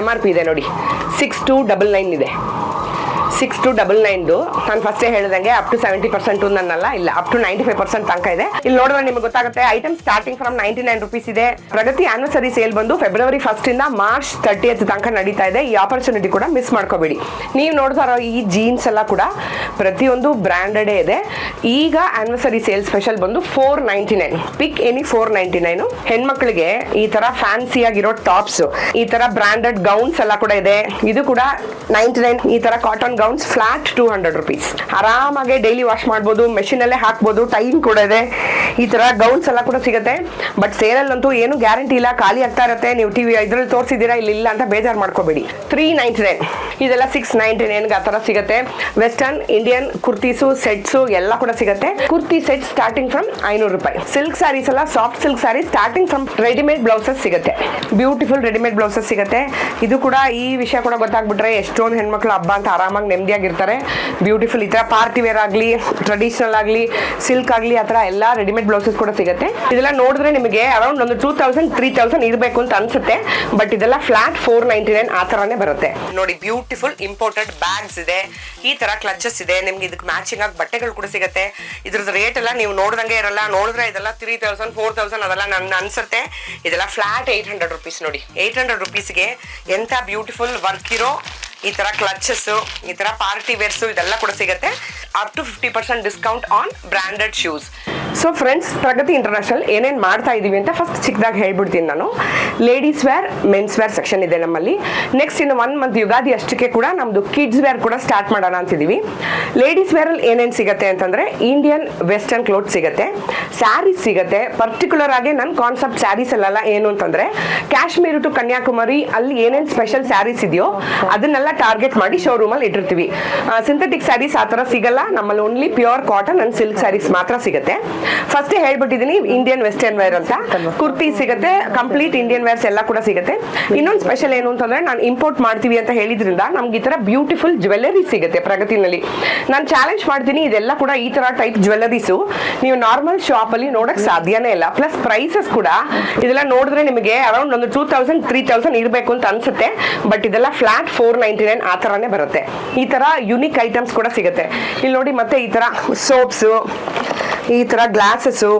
M R P ಇದೆ ನೋಡಿ. Six two double nine ಇದೆ. ಸಿಕ್ಸ್ ಟು ಡಬಲ್ ನೈನ್ದು ನಾನು ಫಸ್ಟ್ ಹೇಳಿದಂಗೆ ಅಪ್ ಟು ಸೆವೆಂಟಿ ಪರ್ಸೆಂಟ್ ನನ್ನಲ್ಲ, ಇಲ್ಲ up to ninety five percent ತನಕ ಇದೆ. ಇಲ್ಲಿ ನೋಡಿದ್ರೆ ನಿಮ್ಗೆ ಗೊತ್ತಾಗುತ್ತೆ item starting from ninety nine rupees ಇದೆ. ಪ್ರಗತಿ ಆನಿವರ್ಸರಿ ಸೇಲ್ ಬಂದು ಫೆಬ್ರವರಿ ಫಸ್ಟ್ ಇಂದ ಮಾರ್ಚ್ ತರ್ಟಿ ತನಕ ನಡೀತಾ ಇದೆ. ಈ ಆಪರ್ಚುನಿಟಿ ಕೂಡ ಮಿಸ್ ಮಾಡ್ಕೋಬೇಡಿ. ನೀವು ನೋಡ್ತಾ ಈ ಜೀನ್ಸ್ ಎಲ್ಲ ಕೂಡ ಪ್ರತಿಯೊಂದು ಬ್ರ್ಯಾಂಡೆಡೇ ಇದೆ. ಈಗ ಆನಿವರ್ಸರಿ ಸೇಲ್ ಸ್ಪೆಷಲ್ ಬಂದು four ninety nine pick any four ninety nine ಹೆಣ್ಮಕ್ಳಿಗೆ ಈ ತರ ಫ್ಯಾನ್ಸಿ ಆಗಿರೋ ಟಾಪ್ಸ್ ಈ ತರ ಬ್ರಾಂಡೆಡ್ ಗೌನ್ಸ್ ಎಲ್ಲ ಕೂಡ ಇದೆ. ಇದು ಕೂಡ ನೈಂಟಿ ನೈನ್ ಈ ತರ cotton gowns flat two hundred rupees ಆರಾಮಾಗಿ ಡೈಲಿ ವಾಶ್ ಮಾಡ್ಬೋದು ಅಲ್ಲೇ ಹಾಕ್ಬೋದು ಟೈಮ್ ಕೂಡ ಇದೆ. ಈ ತರ ಗೌನ್ಸ್ ಎಲ್ಲ ಕೂಡ ಸಿಗುತ್ತೆ. ಬಟ್ ಸೇಲಲ್ಲಂತೂ ಏನು ಗ್ಯಾರಂಟಿ ಇಲ್ಲ, ಖಾಲಿ ಆಗ್ತಾ ಇರುತ್ತೆ. ನೀವು ಟಿವಿ ಇದ್ರಲ್ಲಿ ತೋರಿಸಿದ್ದೀರಾ, ಇಲ್ಲಿ ಇಲ್ಲ ಅಂತ ಬೇಜಾರು ಮಾಡ್ಕೋಬೇಡಿ. ತ್ರೀ ನೈಂಟಿ ನೈನ್ ಇದೆಲ್ಲ ಸಿಕ್ಸ್ ನೈಂಟಿ ನೈನ್ಗೆ ಆ ಥರ ಸಿಗುತ್ತೆ. ವೆಸ್ಟರ್ನ್ ಇಂಡಿಯನ್ ಕುರ್ತೀಸು ಸೆಟ್ಸು ಎಲ್ಲ ಕೂಡ ಸಿಗುತ್ತೆ. ಕುರ್ತಿ ಸೆಟ್ ಸ್ಟಾರ್ಟಿಂಗ್ ಫ್ರಮ್ ಐನೂರು ರೂಪಾಯಿ. ಸಿಲ್ಕ್ ಸ್ಯಾರೀಸ್ ಎಲ್ಲ soft silk sari starting from readymade blouses ಸಿಗುತ್ತೆ. ಬ್ಯೂಟಿಫುಲ್ ರೆಡಿಮೇಡ್ ಬ್ಲೌಸಸ್ ಸಿಗುತ್ತೆ. ಇದು ಕೂಡ ಈ ವಿಷಯ ಕೂಡ ಗೊತ್ತಾಗ್ಬಿಟ್ರೆ ಎಷ್ಟೊಂದು ಹೆಣ್ಮಕ್ಳು ಹಬ್ಬ ಅಂತ ಆರಾಮಾಗಿ ನೆಮ್ಮದಿಯಾಗಿರ್ತಾರೆ. ಬ್ಯೂಟಿಫುಲ್ ಈ ಥರ ಪಾರ್ಟಿ ವೇರ್ ಆಗಲಿ ಟ್ರೆಡಿಷನಲ್ ಆಗಲಿ ಸಿಲ್ಕ್ ಆಗಲಿ, ಆ ಥರ ಎಲ್ಲ ರೆಡಿಮೇಡ್ ಬ್ಲೌಸಸ್ ಕೂಡ ಸಿಗುತ್ತೆ. ಇದೆಲ್ಲ ನೋಡಿದ್ರೆ ನಿಮಗೆ ಅರೌಂಡ್ ಒಂದು ಟೂ ತೌಸಂಡ್ ತ್ರೀ ತೌಸಂಡ್ ಇರಬೇಕು ಅಂತ ಅನ್ಸುತ್ತೆ. ಬಟ್ ಇದೆಲ್ಲ ಫ್ಲಾಟ್ ಫೋರ್ ನೈಂಟಿ ನೈನ್ ಆ ಥರನೇ ಬರುತ್ತೆ. ನೋಡಿ ಬ್ಯೂಟಿಫುಲ್ ಇಂಪೋರ್ಟೆಡ್ ಬ್ಯಾಗ್ಸ್ ಇದೆ. ಈ ತರ ಕ್ಲಚಸ್ ಇದೆ. ನಿಮ್ಗೆ ಇದಕ್ಕೆ ಮ್ಯಾಚಿಂಗ್ ಆಗಿ ಬಟ್ಟೆಗಳು ಕೂಡ ಸಿಗುತ್ತೆ. ಇದ್ರದ್ದು ರೇಟ್ ಎಲ್ಲ ನೀವು ನೋಡ್ದಂಗೆ ಇರಲ್ಲ. ನೋಡಿದ್ರೆ ಇದೆಲ್ಲ ತ್ರೀ ತೌಸಂಡ್ ಫೋರ್ ತೌಸಂಡ್ ಅದೆಲ್ಲ ನನ್ನ ಅನ್ಸುತ್ತೆ. ಇದೆಲ್ಲ ಫ್ಲಾಟ್ ಏಯ್ಟ್ ಹಂಡ್ರೆಡ್ ರುಪೀಸ್ ನೋಡಿ. ಏಯ್ಟ್ ಹಂಡ್ರೆಡ್ ರುಪೀಸ್ಗೆ ಎಂಥ ಬ್ಯೂಟಿಫುಲ್ ವರ್ಕ್ ಇರೋ ಈ ತರ ಕ್ಲಚಸ್ ಈ ತರ ಪಾರ್ಟಿ ವೇರ್ಸು ಇದೆಲ್ಲ ಕೂಡ ಸಿಗುತ್ತೆ. Up to fifty percent discount on branded shoes so friends Pragati international ಏನೇನು ಮಾಡ್ತಾ ಇದ್ದೀವಿ ಅಂತ ಫಸ್ಟ್ ಚಿಕ್ಕದಾಗಿ ಹೇಳ್ಬಿಡ್ತೀನಿ ನಾನು. Ladies wear men's wear section ಇದೆ ನಮ್ಮಲ್ಲಿ. ನೆಕ್ಸ್ಟ್ ಇನ್ನು ಒನ್ ಮಂತ್ ಯುಗಾದಿ ಅಷ್ಟಕ್ಕೆ ಕೂಡ ನಮ್ಮದು ಕಿಡ್ಸ್ ವೇರ್ ಕೂಡ ಸ್ಟಾರ್ಟ್ ಮಾಡೋಣ ಅಂತಿದ್ದೀವಿ ಲೇಡೀಸ್ ವೇರಲ್ಲಿ ಏನೇನು ಸಿಗುತ್ತೆ ಅಂತಂದರೆ ಇಂಡಿಯನ್ ವೆಸ್ಟರ್ನ್ ಕ್ಲೋತ್ ಸಿಗುತ್ತೆ. ಸ್ಯಾರೀಸ್ ಸಿಗುತ್ತೆ. ಪರ್ಟಿಕ್ಯುಲರ್ ಆಗಿ ನನ್ನ ಕಾನ್ಸೆಪ್ಟ್ ಸ್ಯಾರೀಸ್ ಅಲ್ಲೆಲ್ಲ ಏನು ಅಂತಂದರೆ ಕಾಶ್ಮೀರ್ ಟು ಕನ್ಯಾಕುಮಾರಿ ಅಲ್ಲಿ ಏನೇನು ಸ್ಪೆಷಲ್ ಸ್ಯಾರೀಸ್ ಇದೆಯೋ ಅದನ್ನೆಲ್ಲ ಟಾರ್ಗೆಟ್ ಮಾಡಿ ಶೋರೂಮಲ್ಲಿ ಇಟ್ಟಿರ್ತೀವಿ. ಸಿಂಥೆಟಿಕ್ ಸ್ಯಾರೀಸ್ ಆ ಥರ ಸಿಗಲ್ಲ. ನಮ್ಮಲ್ಲಿ only pure cotton and silk saris ಮಾತ್ರ ಸಿಗುತ್ತೆ. ಫಸ್ಟೇ ಹೇಳ್ಬಿಟ್ಟಿದೀನಿ ಇಂಡಿಯನ್ ವೆಸ್ಟರ್ನ್ ವೇರ್ ಅಂತ. ಕುರ್ತಿ ಸಿಗುತ್ತೆ ಕಂಪ್ಲೀಟ್ ಇಂಡಿಯನ್ ವೇರ್ಸ್ ಎಲ್ಲ ಕೂಡ ಸಿಗುತ್ತೆ. ಇನ್ನೊಂದು ಸ್ಪೆಷಲ್ ಏನು ಅಂತಂದ್ರೆ ನಾನು ಇಂಪೋರ್ಟ್ ಮಾಡ್ತೀವಿ ಅಂತ ಹೇಳಿದ್ರಿಂದ ನಮ್ಗೆ ಈ ತರ ಬ್ಯೂಟಿಫುಲ್ ಜ್ಯುವೆಲ್ಲರಿ ಸಿಗುತ್ತೆ ಪ್ರಗತಿನಲ್ಲಿ. ನಾನು ಚಾಲೆಂಜ್ ಮಾಡ್ತೀನಿ ಇದೆಲ್ಲ ಕೂಡ ಈ ತರ ಟೈಪ್ ಜ್ಯುವೆಲ್ಲರೀಸು ನೀವು ನಾರ್ಮಲ್ ಶಾಪ್ ಅಲ್ಲಿ ನೋಡಕ್ ಸಾಧ್ಯನೇ ಇಲ್ಲ. ಪ್ಲಸ್ ಪ್ರೈಸಸ್ ಕೂಡ ಇದೆಲ್ಲ ನೋಡಿದ್ರೆ ನಿಮಗೆ ಅರೌಂಡ್ ಒಂದು ಟೂ ತೌಸಂಡ್ ತ್ರೀ ತೌಸಂಡ್ ಇರಬೇಕು ಅಂತ ಅನ್ಸುತ್ತೆ. ಬಟ್ ಇದೆಲ್ಲ ಫ್ಲಾಟ್ ಫೋರ್ ನೈಂಟಿ ನೈನ್ ಆ ಥರನೇ ಬರುತ್ತೆ. ಈ ಥರ ಯುನಿಕ್ ಐಟಮ್ಸ್ ಕೂಡ ಸಿಗುತ್ತೆ. ಇಲ್ಲಿ ನೋಡಿ ಮತ್ತೆ ಈ ಥರ ಸೋಪ್ಸು ಈ ಥರ ಗ್ಲಾಸಸ್ಸು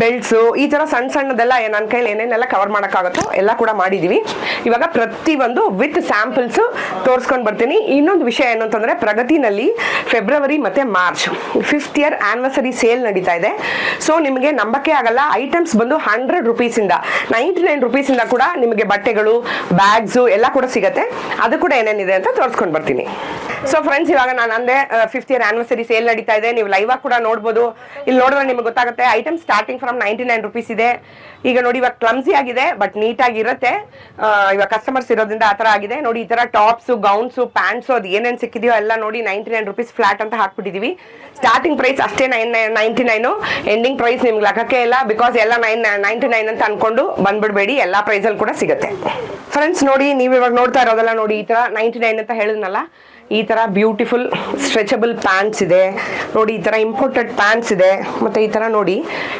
ಬೆಲ್ಟ್ಸು ಈ ಥರ ಸಣ್ಣ ಸಣ್ಣದೆಲ್ಲ ನನ್ನ ಕೈಲಿ ಏನೇನೆಲ್ಲ ಕವರ್ ಮಾಡೋಕ್ಕಾಗುತ್ತೋ ಎಲ್ಲ ಕೂಡ ಮಾಡಿದ್ದೀವಿ ಇವಾಗ ಪ್ರತಿಯೊಂದು ವಿತ್ ಸ್ಯಾಂಪಲ್ಸು ತೋರಿಸ್ಕೊಂಡು ಬರ್ತೀನಿ. ಇನ್ನೊಂದು ವಿಷಯ ಏನು ಅಂತಂದರೆ ಪ್ರಗತಿನಲ್ಲಿ ಫೆಬ್ರವರಿ ಮತ್ತು March fifth year anniversary sale ನಡೀತಾ ಇದೆ. ಸೊ ನಿಮಗೆ ನಂಬಕ್ಕೆ ಆಗಲ್ಲ. ಐಟಮ್ಸ್ ಬಂದು ಹಂಡ್ರೆಡ್ ರುಪೀಸಿಂದ ನೈಂಟಿ ನೈನ್ ರುಪೀಸಿಂದ ಕೂಡ ನಿಮಗೆ ಬಟ್ಟೆಗಳು ಬ್ಯಾಗ್ಸು ಎಲ್ಲ ಕೂಡ ಸಿಗುತ್ತೆ. ಅದು ಕೂಡ ಏನೇನಿದೆ ಅಂತ ತೋರಿಸ್ಕೊಂಡು ಬರ್ತೀನಿ. ಸೊ ಫ್ರೆಂಡ್ಸ್ ಇವಾಗ ನಾನು ಅಂದೆ ಫಿಫ್ತ್ ಇಯರ್ ಆನಿವರ್ಸರಿ ಸೇಲ್ ನಡೀತಾ ಇದೆ. ನೀವು ಲೈವ್ ಆಗಿ ಕೂಡ ನೋಡ್ಬೋದು. ಇಲ್ಲಿ ನೋಡಿದ್ರೆ ನಿಮ್ಗೆ ಗೊತ್ತಾಗುತ್ತೆ item starting from ninety nine rupees ಇದೆ. ಈಗ ನೋಡಿ, ಇವಾಗ ಕ್ಲಮ್ಸಿ ಆಗಿದೆ ಬಟ್ ನೀಟಾಗಿ ಇರುತ್ತೆ. ಇವಾಗ ಕಸ್ಟಮರ್ಸ್ ಇರೋದ್ರಿಂದ ಆ ಥರ ಆಗಿದೆ. ನೋಡಿ, ಈ ಥರ ಟಾಪ್ಸು ಗೌನ್ಸು ಪ್ಯಾಂಟ್ಸು ಅದು ಏನೇನು ಸಿಕ್ಕಿದೆಯೋ ಎಲ್ಲ ನೋಡಿ ನೈಂಟಿ ನೈನ್ ರುಪೀಸ್ ಫ್ಲಾಟ್ ಅಂತ ಹಾಕ್ಬಿಟ್ಟಿದ್ದೀವಿ ಸ್ಟಾರ್ಟಿಂಗ್ ಪ್ರೈಸ್ ಅಷ್ಟೇ nine ninety nine ending price ನಿಮ್ಗೆ ಲೆಕ್ಕಕ್ಕೆ ಇಲ್ಲ. ಬಿಕಾಸ್ ಎಲ್ಲ ನೈನ್ ನೈಂಟಿ ನೈನ್ ಅಂತ ಅನ್ಕೊಂಡು ಬಂದ್ಬಿಡ್ಬೇಡಿ. ಎಲ್ಲ ಪ್ರೈಸಲ್ಲಿ ಕೂಡ ಸಿಗುತ್ತೆ. ಫ್ರೆಂಡ್ಸ್ ನೋಡಿ, ನೀವು ಇವಾಗ ನೋಡ್ತಾ ಇರೋದಲ್ಲ ನೋಡಿ, ಈ ಥರ ನೈಂಟಿ ನೈನ್ ಅಂತ ಹೇಳಿದ್ನಲ್ಲ. ಈ ಥರ ಬ್ಯೂಟಿಫುಲ್ ಸ್ಟ್ರೆಚಬಲ್ ಪ್ಯಾಂಟ್ಸ್ ಇದೆ. ನೋಡಿ, ಈ ಥರ ಇಂಪೋರ್ಟೆಡ್ ಪ್ಯಾಂಟ್ಸ್ ಇದೆ. ಮತ್ತು ಈ ಥರ ನೋಡಿ,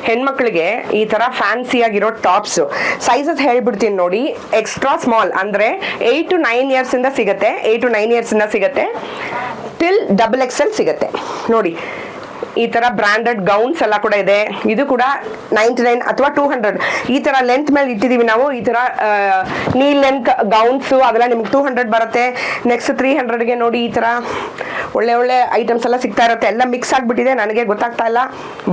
ಹೆಣ್ಮಕ್ಳಿಗೆ ಈ ಥರ ಫ್ಯಾನ್ಸಿ ಆಗಿರೋ ಟಾಪ್ಸು ಸೈಜಸ್ ಹೇಳ್ಬಿಡ್ತೀನಿ ನೋಡಿ ಎಕ್ಸ್ಟ್ರಾ ಸ್ಮಾಲ್ ಅಂದರೆ ಏಯ್ಟ್ ಟು ನೈನ್ ಇಯರ್ಸಿಂದ ಸಿಗುತ್ತೆ. ಏಯ್ಟ್ ಟು ನೈನ್ ಇಯರ್ಸಿಂದ ಸಿಗುತ್ತೆ. ಟಿಲ್ ಡಬಲ್ ಎಕ್ಸ್ ಎಲ್ ಸಿಗುತ್ತೆ. ನೋಡಿ ಈ ತರ ಬ್ರಾಂಡೆಡ್ ಗೌನ್ಸ್ ಎಲ್ಲ ಕೂಡ ಇದೆ. ಇದು ಕೂಡ ನೈಂಟಿ ನೈನ್ ಅಥವಾ ಟೂ ಹಂಡ್ರೆಡ್ ಈ ತರ ಲೆಂತ್ ಮೇಲೆ ಇಟ್ಟಿದೀವಿ ನಾವು. ಈ ತರ ನೀ ಲೆಂತ್ ಗೌನ್ಸ್ ಅದೆಲ್ಲ ನಿಮ್ಗೆ ಟೂ ಹಂಡ್ರೆಡ್ ಬರುತ್ತೆ. ನೆಕ್ಸ್ಟ್ ತ್ರೀ ಹಂಡ್ರೆಡ್ಗೆ ನೋಡಿ ಈ ತರ ಒಳ್ಳೆ ಒಳ್ಳೆ ಐಟಮ್ಸ್ ಎಲ್ಲ ಸಿಗ್ತಾ ಇರುತ್ತೆ. ಎಲ್ಲ ಮಿಕ್ಸ್ ಆಗಿಬಿಟ್ಟಿದೆ. ನನಗೆ ಗೊತ್ತಾಗ್ತಾ ಇಲ್ಲ.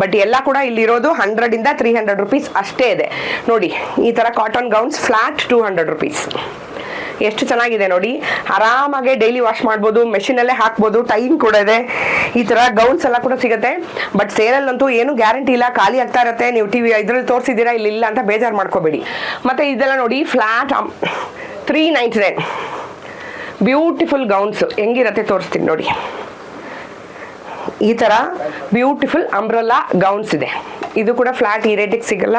ಬಟ್ ಎಲ್ಲ ಕೂಡ ಇಲ್ಲಿರೋದು ಹಂಡ್ರೆಡ್ ಇಂದ ತ್ರೀ ಹಂಡ್ರೆಡ್ ರುಪೀಸ್ ಅಷ್ಟೇ ಇದೆ. ನೋಡಿ, ಈ ತರ cotton gowns flat two hundred rupees ಎಷ್ಟು ಚೆನ್ನಾಗಿದೆ ನೋಡಿ. ಆರಾಮಾಗಿ ಡೈಲಿ ವಾಶ್ ಮಾಡ್ಬೋದು ಮೆಷಿನಲ್ಲೇ ಹಾಕ್ಬೋದು ಟೈಮ್ ಕೂಡ ಇದೆ. ಈ ಥರ ಗೌನ್ಸ್ ಎಲ್ಲ ಕೂಡ ಸಿಗುತ್ತೆ. ಬಟ್ ಸೇಲಲ್ಲಂತೂ ಏನು ಗ್ಯಾರಂಟಿ ಇಲ್ಲ, ಖಾಲಿ ಆಗ್ತಾ ಇರುತ್ತೆ. ನೀವು ಟಿ ವಿ ಇದ್ರಲ್ಲಿ ತೋರಿಸಿದ್ದೀರಾ, ಇಲ್ಲಿ ಇಲ್ಲ ಅಂತ ಬೇಜಾರು ಮಾಡ್ಕೋಬೇಡಿ. ಮತ್ತು ಇದೆಲ್ಲ ನೋಡಿ flat three ninety nine beautiful gowns ಹೆಂಗಿರತ್ತೆ ತೋರಿಸ್ತೀನಿ ನೋಡಿ. ಈ ಥರ ಬ್ಯೂಟಿಫುಲ್ ಅಂಬ್ರಲ್ಲಾ ಗೌನ್ಸ್ ಇದೆ. ಇದು ಕೂಡ ಫ್ಲಾಟ್ ಈ ರೇಟಿಗೆ ಸಿಗಲ್ಲ.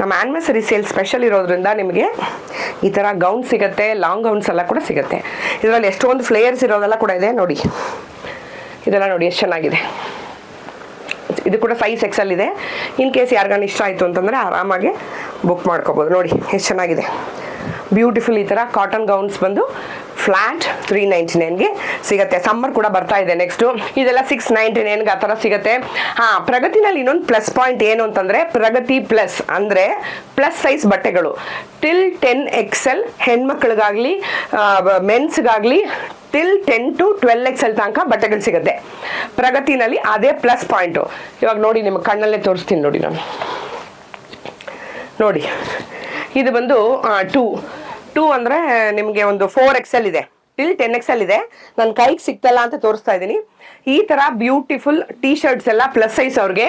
ನಮ್ಮ ಆ್ಯನಿವರ್ಸರಿ ಸೇಲ್ ಸ್ಪೆಷಲ್ ಇರೋದ್ರಿಂದ ನಿಮಗೆ ಈ ಥರ ಗೌನ್ ಸಿಗುತ್ತೆ ಲಾಂಗ್ ಗೌನ್ಸ್ ಎಲ್ಲ ಕೂಡ ಸಿಗುತ್ತೆ. ಇದರಲ್ಲಿ ಎಷ್ಟೊಂದು ಫ್ಲೇಯರ್ಸ್ ಇರೋದೆಲ್ಲ ಕೂಡ ಇದೆ, ನೋಡಿ. ಇದೆಲ್ಲ ನೋಡಿ, ಎಷ್ಟು ಚೆನ್ನಾಗಿದೆ. ಇದು ಕೂಡ ಸೈಜ್ ಎಕ್ಸಲ್ ಇದೆ. ಇನ್ ಕೇಸ್ ಯಾರಿಗಾನ ಇಷ್ಟ ಆಯಿತು ಅಂತಂದರೆ ಆರಾಮಾಗಿ ಬುಕ್ ಮಾಡ್ಕೋಬೋದು. ನೋಡಿ, ಎಷ್ಟು ಚೆನ್ನಾಗಿದೆ. ಬ್ಯೂಟಿಫುಲ್ ಈ ಥರ ಕಾಟನ್ ಗೌನ್ಸ್ ಬಂದು ಫ್ಲಾಟ್ ತ್ರೀ ನೈಂಟಿ ನೈನ್ಗೆ ಸಿಗುತ್ತೆ. ಸಮ್ಮರ್ ಕೂಡ ಬರ್ತಾ ಇದೆ ನೆಕ್ಸ್ಟು ಇದೆಲ್ಲ ಸಿಕ್ಸ್ ನೈಂಟಿ ನೈನ್ಗೆ ಆ ಥರ ಸಿಗುತ್ತೆ. ಹಾಂ, ಪ್ರಗತಿನಲ್ಲಿ ಇನ್ನೊಂದು ಪ್ಲಸ್ ಪಾಯಿಂಟ್ ಏನು ಅಂತಂದರೆ ಪ್ರಗತಿ ಪ್ಲಸ್ ಅಂದರೆ ಪ್ಲಸ್ ಸೈಜ್ ಬಟ್ಟೆಗಳು. ಟಿಲ್ ಟೆನ್ ಎಕ್ಸೆಲ್ ಹೆಣ್ಮಕ್ಳಿಗಾಗಲಿ ಮೆನ್ಸ್ಗಾಗಲಿ till ten to twelve XL ತನಕ ಬಟ್ಟೆಗಳು ಸಿಗುತ್ತೆ. ಪ್ರಗತಿನಲ್ಲಿ ಅದೇ ಪ್ಲಸ್ ಪಾಯಿಂಟು ಇವಾಗ ನೋಡಿ, ನಿಮ್ಮ ಕಣ್ಣಲ್ಲೇ ತೋರಿಸ್ತೀನಿ ನೋಡಿ ನಾನು. ನೋಡಿ, ಇದು ಬಂದು ಟೂ ಟೂ ಅಂದರೆ ನಿಮಗೆ ಒಂದು ಫೋರ್ ಎಕ್ಸೆಲ್ ಇದೆ. ಟಿಲ್ ಟೆನ್ ಎಕ್ಸೆಲ್ ಇದೆ. ನನ್ನ ಕೈಗೆ ಸಿಗ್ತಲ್ಲ ಅಂತ ತೋರಿಸ್ತಾ ಇದ್ದೀನಿ ಈ ಥರ ಬ್ಯೂಟಿಫುಲ್ ಟೀ ಶರ್ಟ್ಸ್ ಎಲ್ಲ ಪ್ಲಸ್ ಸೈಜ್ ಅವ್ರಿಗೆ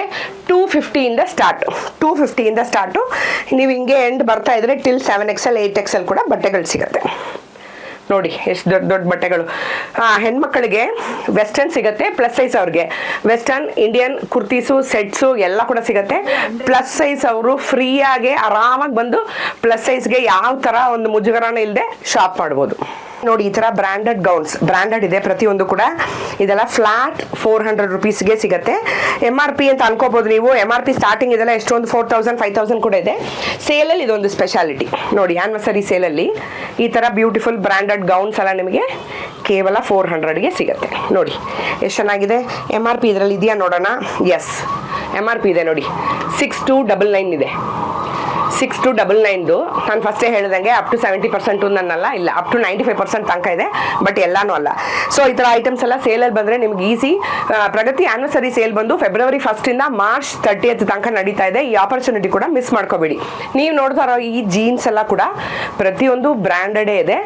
ಟೂ ಫಿಫ್ಟಿಯಿಂದ ಸ್ಟಾರ್ಟ್ ಟೂ ಫಿಫ್ಟಿಯಿಂದ ಸ್ಟಾರ್ಟು ನೀವು ಹಿಂಗೆ ಎಂಡ್ ಬರ್ತಾ ಇದ್ರೆ till seven XL eight XL ಕೂಡ ಬಟ್ಟೆಗಳು ಸಿಗುತ್ತೆ. ನೋಡಿ, ಎಷ್ಟು ದೊಡ್ಡ ದೊಡ್ಡ ಬಟ್ಟೆಗಳು. ಹೆಣ್ಮಕ್ಳಿಗೆ ವೆಸ್ಟರ್ನ್ ಸಿಗುತ್ತೆ ಪ್ಲಸ್ ಸೈಜ್ ಅವ್ರಿಗೆ. ವೆಸ್ಟರ್ನ್ ಇಂಡಿಯನ್ ಕುರ್ತೀಸು ಸೆಟ್ಸು ಎಲ್ಲ ಕೂಡ ಸಿಗುತ್ತೆ. ಪ್ಲಸ್ ಸೈಜ್ ಅವರು ಫ್ರೀಯಾಗಿ ಆರಾಮಾಗಿ ಬಂದು ಪ್ಲಸ್ ಸೈಜ್ಗೆ ಯಾವ ಥರ ಒಂದು ಮುಜುಗರನ ಇಲ್ಲದೆ ಶಾಪ್ ಮಾಡ್ಬೋದು. ನೋಡಿ, ಈ ಥರ ಬ್ರ್ಯಾಂಡೆಡ್ ಗೌನ್ಸ್ ಬ್ರ್ಯಾಂಡೆಡ್ ಇದೆ, ಪ್ರತಿಯೊಂದು ಕೂಡ. ಇದೆಲ್ಲ ಫ್ಲಾಟ್ ಫೋರ್ ಹಂಡ್ರೆಡ್ ರುಪೀಸ್ಗೆ ಸಿಗುತ್ತೆ. ಎಂ ಆರ್ ಪಿ ಅಂತ ಅನ್ಕೋಬೋದು ನೀವು. ಎಂ ಆರ್ ಪಿ ಸ್ಟಾರ್ಟಿಂಗ್ ಇದೆಲ್ಲ ಎಷ್ಟೊಂದು? ಫೋರ್ ತೌಸಂಡ್ ಫೈವ್ ತೌಸಂಡ್ ಕೂಡ ಇದೆ. ಸೇಲಲ್ಲಿ ಇದೊಂದು ಸ್ಪೆಷಾಲಿಟಿ ನೋಡಿ ಆನಿವರ್ಸರಿ ಸೇಲಲ್ಲಿ ಈ ಥರ ಬ್ಯೂಟಿಫುಲ್ ಬ್ರ್ಯಾಂಡೆಡ್ ಗೌನ್ಸ್ ಎಲ್ಲ ನಿಮಗೆ ಕೇವಲ ಫೋರ್ ಹಂಡ್ರೆಡ್ಗೆ ಸಿಗುತ್ತೆ. ನೋಡಿ, ಎಷ್ಟು ಚೆನ್ನಾಗಿದೆ? ಎಂ ಆರ್ ಪಿ ಇದರಲ್ಲಿ ಇದೆಯಾ ನೋಡೋಣ? ಎಸ್ ಎಂ ಆರ್ ಪಿ ಇದೆ ನೋಡಿ. ಸಿಕ್ಸ್ ಟು ಡಬಲ್ ನೈನ್ ಇದೆ. ಸಿಕ್ಸ್ ಟು ಡಬಲ್ ನೈನ್ದು ನಾನು ಫಸ್ಟೇ ಹೇಳಿದಂಗೆ ಅಪ್ ಟು ಸೆವೆಂಟಿ ಪರ್ಸೆಂಟು ನನ್ನಲ್ಲ. ಇಲ್ಲ up to ninety five percent ತನಕ ಇದೆ ಬಟ್ ಎಲ್ಲಾನು ಅಲ್ಲ. ಸೊ ಈ ಥರ ಐಟಮ್ಸ್ ಎಲ್ಲ ಸೇಲಲ್ಲಿ ಬಂದರೆ ನಿಮ್ಗೆ ಈಸಿ ಪ್ರಗತಿ ಆನಿವರ್ಸರಿ ಸೇಲ್ ಬಂದು ಫೆಬ್ರವರಿ ಫಸ್ಟಿಂದ ಮಾರ್ಚ್ ತರ್ಟಿಯತ್ ತನಕ ನಡೀತಾ ಇದೆ. ಈ ಆಪರ್ಚುನಿಟಿ ಕೂಡ ಮಿಸ್ ಮಾಡ್ಕೋಬೇಡಿ. ನೀವು ನೋಡ್ತಾ ಇರೋ ಈ ಜೀನ್ಸ್ ಎಲ್ಲ ಕೂಡ ಪ್ರತಿಯೊಂದು ಬ್ರ್ಯಾಂಡೆಡೇ ಇದೆ.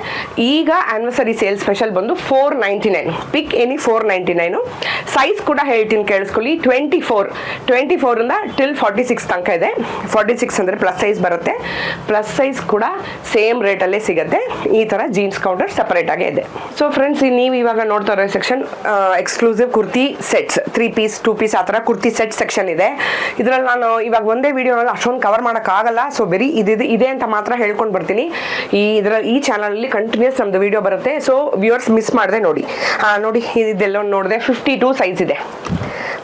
ಈಗ ಆನಿವರ್ಸರಿ ಸೇಲ್ ಸ್ಪೆಷಲ್ ಬಂದು four ninety nine pick any four ninety nine size ಕೂಡ ಹೇಳ್ತೀನಿ, ಕೇಳಿಸ್ಕೊಳ್ಳಿ. ಟ್ವೆಂಟಿ ಫೋರ್ ಟ್ವೆಂಟಿ ಫೋರಿಂದ ಟಿಲ್ ಫಾರ್ಟಿ ಸಿಕ್ಸ್ ತನಕ ಇದೆ. ಫಾರ್ಟಿ ಸಿಕ್ಸ್ ಅಂದರೆ ಪ್ಲಸ್ ಸೈಜ್ ಬರುತ್ತೆ. ಪ್ಲಸ್ ಸೈಜ್ ಕೂಡ ಸೇಮ್ ರೇಟಲ್ಲೇ ಸಿಗುತ್ತೆ. ಈ ಥರ ಜೀನ್ಸ್ ಕೌಂಟರ್ ಸಪರೇಟ್ ಆಗೇ ಇದೆ. ಸೊ ಫ್ರೆಂಡ್ಸ್ ನೀವು ಇವಾಗ ನೋಡ್ತಾ ಇರೋ section exclusive kurti sets three piece two piece ಆ ಥರ ಕುರ್ತಿ ಸೆಟ್ ಸೆಕ್ಷನ್ ಇದೆ. ಇದರಲ್ಲಿ ನಾನು ಇವಾಗ ಒಂದೇ ವಿಡಿಯೋನಲ್ಲಿ ಅಷ್ಟೊಂದು ಕವರ್ ಮಾಡೋಕ್ಕಾಗಲ್ಲ ಸೊ ಬರೀ ಇದಿದೆ ಇದೆ ಅಂತ ಮಾತ್ರ ಹೇಳ್ಕೊಂಡು ಬರ್ತೀನಿ. ಈ ಇದರ ಈ ಚಾನಲಲ್ಲಿ ಕಂಟಿನ್ಯೂಸ್ ನಮ್ಮದು ವಿಡಿಯೋ ಬರುತ್ತೆ. ಸೊ ವ್ಯೂವರ್ಸ್ ಮಿಸ್ ಮಾಡಿದೆ ನೋಡಿ. ನೋಡಿ ಇದೆಲ್ಲ ನೋಡಿದೆ. ಫಿಫ್ಟಿ ಟೂ ಸೈಜ್ ಇದೆ.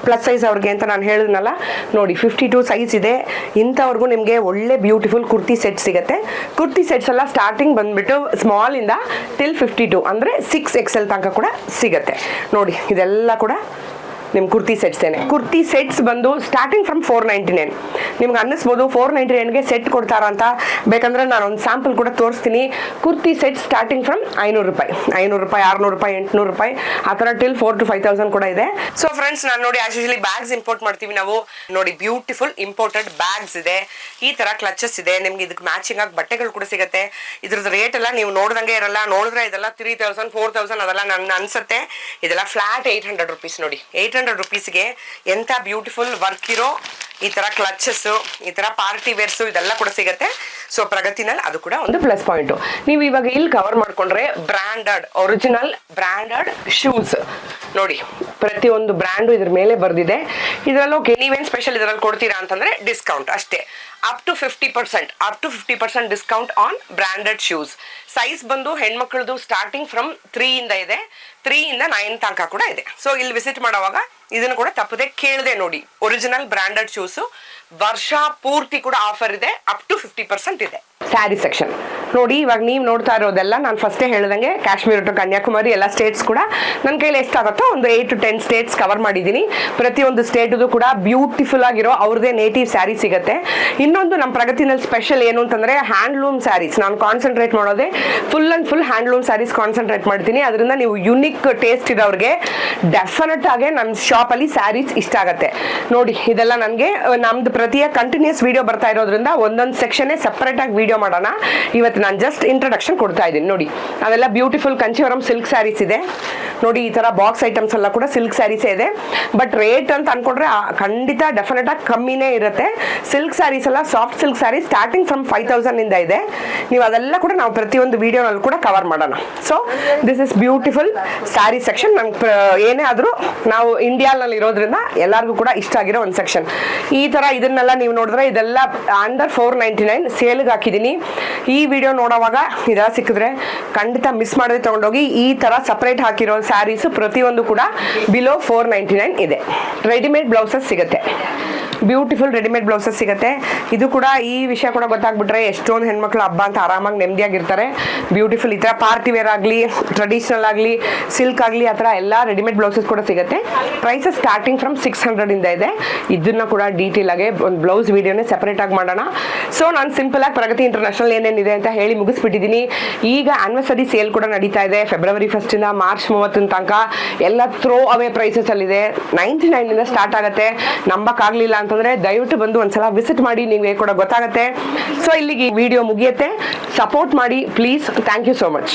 ಪ್ಲಸ್ ಸೈಜ್ ಅವ್ರಿಗೆ ಅಂತ ನಾನು ಹೇಳಿದ್ನಲ್ಲ, ನೋಡಿ ಫಿಫ್ಟಿ ಟು ಸೈಜ್ ಇದೆ. ಇಂಥವ್ರಿಗೂ ನಿಮಗೆ ಒಳ್ಳೆ ಬ್ಯೂಟಿಫುಲ್ ಕುರ್ತಿ ಸೆಟ್ ಸಿಗುತ್ತೆ. ಕುರ್ತಿ ಸೆಟ್ಸ್ ಎಲ್ಲ ಸ್ಟಾರ್ಟಿಂಗ್ ಬಂದ್ಬಿಟ್ಟು ಸ್ಮಾಲಿಂದ ಟಿಲ್ ಫಿಫ್ಟಿ ಟು ಅಂದರೆ ಸಿಕ್ಸ್ ಎಕ್ಸೆಲ್ ತನಕ ಕೂಡ ಸಿಗುತ್ತೆ. ನೋಡಿ, ಇದೆಲ್ಲ ಕೂಡ ನಿಮ್ಮ ಕುರ್ತಿ ಸೆಟ್ಸ್ ಏನೇ. ಕುರ್ತಿ ಸೆಟ್ಸ್ ಬಂದು starting from four ninety nine ನಿಮ್ಗೆ ಅನ್ನಿಸ್ಬೋದು ಫೋರ್ ನೈಂಟಿ ನೈನ್ಗೆ ಸೆಟ್ ಕೊಡ್ತಾರ ಅಂತ. ಬೇಕಂದ್ರೆ ನಾನು ಒಂದು ಸ್ಯಾಂಪಲ್ ಕೂಡ ತೋರಿಸ್ತೀನಿ. ಕುರ್ತಿ ಸೆಟ್ ಸ್ಟಾರ್ಟಿಂಗ್ ಫ್ರಮ್ ಐನೂರು ರೂಪಾಯಿ. ಐನೂರು ರೂಪಾಯಿ, ಆರ್ನೂರು ರೂಪಾಯಿ, ಎಂಟುನೂರು ರೂಪಾಯಿ. ಆ ಥರ till four to five thousand ಕೂಡ ಇದೆ. ಸೊ ಫ್ರೆಂಡ್ಸ್ ನಾನು ನೋಡಿ ಆಸ್ ಯೂಶಲಿ ಬ್ಯಾಗ್ಸ್ ಇಂಪೋರ್ಟ್ ಮಾಡ್ತೀವಿ ನಾವು. ನೋಡಿ ಬ್ಯೂಟಿಫುಲ್ ಇಂಪೋರ್ಟೆಡ್ ಬ್ಯಾಗ್ಸ್ ಇದೆ. ಈ ತರ ಕ್ಲಚಸ್ ಇದೆ. ನಿಮ್ಗೆ ಇದಕ್ಕೆ ಮ್ಯಾಚಿಂಗ್ ಆಗಿ ಬಟ್ಟೆಗಳು ಕೂಡ ಸಿಗುತ್ತೆ. ಇದ್ರದ್ದು ರೇಟ್ ಎಲ್ಲ ನೀವು ನೋಡ್ದಂಗೆ ಇರಲ್ಲ. ನೋಡಿದ್ರೆ ಇದೆಲ್ಲ ತ್ರೀ ತೌಸಂಡ್ ಫೋರ್ ತೌಸಂಡ್ ಅದೆಲ್ಲ ನನ್ನ ಅನ್ಸುತ್ತೆ. ಇದೆಲ್ಲ ಫ್ಲಾಟ್ ಏಯ್ಟ್ ಹಂಡ್ರೆಡ್ ರುಪೀಸ್ ನೋಡಿ. ಏಯ್ಟ್ ಹಂಡ್ರೆಡ್ ರುಪೀಸ್ಗೆ ಎಂಥ ಬ್ಯೂಟಿಫುಲ್ ವರ್ಕ್ ಇರೋ ಈ ತರ ಕ್ಲಚಸ್ ಈ ತರ ಪಾರ್ಟಿ ವೇರ್ಸ್ ಇದೆಲ್ಲ ಕೂಡ ಸಿಗುತ್ತೆ. ಸೊ ಪ್ರಗತಿನಲ್ಲಿ ಅದು ಕೂಡ ಒಂದು ಪ್ಲಸ್ ಪಾಯಿಂಟ್ ನೀವು ಇವಾಗ ಇಲ್ಲಿ ಕವರ್ ಮಾಡ್ಕೊಂಡ್ರೆ ಬ್ರ್ಯಾಂಡೆಡ್ ಒರಿಜಿನಲ್ ಬ್ರ್ಯಾಂಡೆಡ್ ಶೂಸ್ ನೋಡಿ, ಪ್ರತಿಯೊಂದು ಬ್ರ್ಯಾಂಡು ಇದ್ರ ಮೇಲೆ ಬರ್ದಿದೆ. ಇದರಲ್ಲಿ ಓಕೆ ನೀವೇನು ಸ್ಪೆಷಲ್ ಇದರಲ್ಲಿ ಕೊಡ್ತೀರಾ ಅಂತಂದ್ರೆ ಡಿಸ್ಕೌಂಟ್ ಅಷ್ಟೇ. Up to fifty percent up to fifty percent discount on branded shoes size ಬಂದು ಹೆಣ್ಮಕ್ಳದು ಸ್ಟಾರ್ಟಿಂಗ್ ಫ್ರಮ್ ತ್ರೀ ಇಂದ ಇದೆ. ತ್ರೀ ಇಂದ ನೈನ್ ತನಕ ಕೂಡ ಇದೆ. ಸೊ ಇಲ್ಲಿ ವಿಸಿಟ್ ಮಾಡೋವಾಗ ಇದನ್ನು ಕೂಡ ತಪ್ಪದೆ ಕೇಳದೆ ನೋಡಿ. ಒರಿಜಿನಲ್ ಬ್ರ್ಯಾಂಡೆಡ್ ಶೂಸು ವರ್ಷ ಪೂರ್ತಿ ಕೂಡ ಆಫರ್ ಇದೆ ಅಪ್ ಟು ಫಿಫ್ಟಿ ಪರ್ಸೆಂಟ್ ಇದೆ. ಸ್ಯಾರಿ ಸೆಕ್ಷನ್ ನೋಡಿ, ಇವಾಗ ನೀವು ನೋಡ್ತಾ ಇರೋದೆಲ್ಲ ನಾನು ಫಸ್ಟೇ ಹೇಳ್ದಂಗೆ ಕಾಶ್ಮೀರ ಟು ಕನ್ಯಾಕುಮಾರಿ ಎಲ್ಲ ಸ್ಟೇಟ್ಸ್ ಕೂಡ ನನ್ನ ಕೈಲಿ ಎಷ್ಟಾಗುತ್ತೋ ಒಂದು eight to ten states cover ಮಾಡಿದ್ದೀನಿ. ಪ್ರತಿಯೊಂದು ಸ್ಟೇಟದು ಕೂಡ ಬ್ಯೂಟಿಫುಲ್ ಆಗಿರೋ ಅವ್ರದೇ ನೇಟಿವ್ ಸ್ಯಾರಿ ಸಿಗುತ್ತೆ. ಇನ್ನೊಂದು ನಮ್ಮ ಪ್ರಗತಿನಲ್ಲಿ ಸ್ಪೆಷಲ್ ಏನು ಅಂತಂದರೆ ಹ್ಯಾಂಡ್ಲೂಮ್ ಸ್ಯಾರೀಸ್ ನಾನು ಕಾನ್ಸಂಟ್ರೇಟ್ ಮಾಡೋದೇ full and full handloom saris concentrate ಮಾಡ್ತೀನಿ. ಅದರಿಂದ ನೀವು ಯುನಿಕ್ ಟೇಸ್ಟ್ ಇರೋರಿಗೆ ಡೆಫಿನೆಟ್ ಆಗಿ ನಮ್ಮ ಶಾಪಲ್ಲಿ ಸ್ಯಾರೀಸ್ ಇಷ್ಟ ಆಗುತ್ತೆ. ನೋಡಿ, ಇದೆಲ್ಲ ನನಗೆ, ನಮ್ದು ಪ್ರತಿಯ ಕಂಟಿನ್ಯೂಸ್ ವಿಡಿಯೋ ಬರ್ತಾ ಇರೋದ್ರಿಂದ ಒಂದೊಂದು ಸೆಕ್ಷನ್ನೇ ಸಪರೇಟ್ ಆಗಿ ವಿಡಿಯೋ ಮಾಡೋಣ. ಇವತ್ತು ನಾನು ಜಸ್ಟ್ ಇಂಟ್ರಡಕ್ಷನ್ ಕೊಡ್ತಾ ಇದ್ದೀನಿ. ನೋಡಿ, ಅವೆಲ್ಲ ಬ್ಯೂಟಿಫುಲ್ ಕಂಚಿವರಂ ಸಿಲ್ಕ್ ಸ್ಯಾರೀಸ್ ಇದೆ. ನೋಡಿ, ಈ ತರ ಬಾಕ್ಸ್ ಐಟಮ್ಸ್ ಎಲ್ಲ ಕೂಡ ಸಿಲ್ಕ್ ಸ್ಯಾರೀಸೇ ಇದೆ. ಬಟ್ ರೇಟ್ ಅಂತ ಅನ್ಕೊಂಡ್ರೆ ಖಂಡಿತ ಡೆಫಿನೆಟ್ ಆಗಿ ಕಮ್ಮಿನೇ ಇರುತ್ತೆ. ಸಿಲ್ಕ್ ಸ್ಯಾರೀಸ್ ಎಲ್ಲ soft silk sari starting from five thousand ಇಂದ ಇದೆ. ನೀವು ಅದೆಲ್ಲ ಕೂಡ ನಾವು ಪ್ರತಿಯೊಂದು ವಿಡಿಯೋನಲ್ಲಿ ಕೂಡ ಕವರ್ ಮಾಡೋಣ. So this is beautiful sari section ನಂಗೆ ಏನೇ ಆದರೂ ನಾವು ಇಂಡಿಯಾನಲ್ಲಿ ಇರೋದ್ರಿಂದ ಎಲ್ಲರಿಗೂ ಕೂಡ ಇಷ್ಟ ಆಗಿರೋ ಒಂದು ಸೆಕ್ಷನ್ ಈ ಥರ ಇದನ್ನೆಲ್ಲ ನೀವು ನೋಡಿದ್ರೆ ಇದೆಲ್ಲ ಅಂಡರ್ ಫೋರ್ ನೈಂಟಿ ನೈನ್ ಸೇಲ್ಗೆ ಹಾಕಿದ್ದೀನಿ. ಈ ವಿಡಿಯೋ ನೋಡೋವಾಗ ಇದೆಲ್ಲ ಸಿಕ್ಕಿದ್ರೆ ಖಂಡಿತ ಮಿಸ್ ಮಾಡದೆ ತೊಗೊಂಡೋಗಿ ಈ ಥರ ಸಪ್ರೇಟ್ ಹಾಕಿರೋ ಸ್ಯಾರೀಸು ಪ್ರತಿಯೊಂದು ಕೂಡ ಬಿಲೋ ಫೋರ್ ನೈಂಟಿ ನೈನ್ ಇದೆ. ರೆಡಿಮೇಡ್ ಬ್ಲೌಸಸ್ ಸಿಗುತ್ತೆ. ಬ್ಯೂಟಿಫುಲ್ ರೆಡಿಮೇಡ್ ಬ್ಲೌಸಸ್ ಸಿಗುತ್ತೆ. ಇದು ಕೂಡ ಈ ವಿಷಯ ಕೂಡ ಗೊತ್ತಾಗ್ಬಿಟ್ರೆ ಎಷ್ಟೊಂದು ಹೆಣ್ಮಕ್ಳು ಹಬ್ಬ ಅಂತ ಆರಾಮಾಗಿ ನೆಮ್ಮದಿಯಾಗಿರ್ತಾರೆ. ಬ್ಯೂಟಿಫುಲ್ ಈ ಥರ ಪಾರ್ಟಿ ವೇರ್ ಆಗಲಿ ಟ್ರೆಡಿಷ್ನಲ್ ಆಗಲಿ ಸಿಲ್ಕ್ ಆಗಲಿ, ಆ ಥರ ಎಲ್ಲ ರೆಡಿಮೇಡ್ ಬ್ಲೌಸಸ್ ಕೂಡ ಸಿಗುತ್ತೆ. ಪ್ರೈಸಸ್ ಸ್ಟಾರ್ಟಿಂಗ್ ಫ್ರಮ್ ಸಿಕ್ಸ್ ಹಂಡ್ರೆಡಿಂದ ಇದೆ ಇದನ್ನ ಕೂಡ ಡೀಟೇಲ್ ಆಗಿ ಒಂದು ಬ್ಲೌಸ್ ವಿಡಿಯೋನೇ ಸೆಪರೇಟ್ ಆಗಿ ಮಾಡೋಣ. ಸೊ ನಾನು ಸಿಂಪಲ್ ಆಗಿ ಪ್ರಗತಿ ಇಂಟರ್ನ್ಯಾಷನಲ್ ಏನೇನಿದೆ ಅಂತ ಹೇಳಿ ಮುಗಿಸ್ಬಿಟ್ಟಿದ್ದೀನಿ ಈಗ ಆನಿವರ್ಸರಿ ಸೇಲ್ ಕೂಡ ನಡೀತಾ ಇದೆ. ಫೆಬ್ರವರಿ ಫಸ್ಟಿಂದ ಮಾರ್ಚ್ ಮೂವತ್ತಿನ ತನಕ ಎಲ್ಲ ಥ್ರೋ ಅವೇ ಪ್ರೈಸಸ್ ಅಲ್ಲಿದೆ. ನೈಂಟಿ ನೈನಿಂದ ಸ್ಟಾರ್ಟ್ ಆಗುತ್ತೆ. ನಂಬಕ್ಕಾಗಲಿಲ್ಲ ಅಂತಂದ್ರೆ ದಯವಿಟ್ಟು ಬಂದು ಒಂದ್ಸಲ ವಿಸಿಟ್ ಮಾಡಿ, ನಿಮಗೆ ಕೂಡ ಗೊತ್ತಾಗುತ್ತೆ. ಸೊ ಇಲ್ಲಿಗೆ ವಿಡಿಯೋ ಮುಗಿಯುತ್ತೆ. ಸಪೋರ್ಟ್ ಮಾಡಿ please thank you so much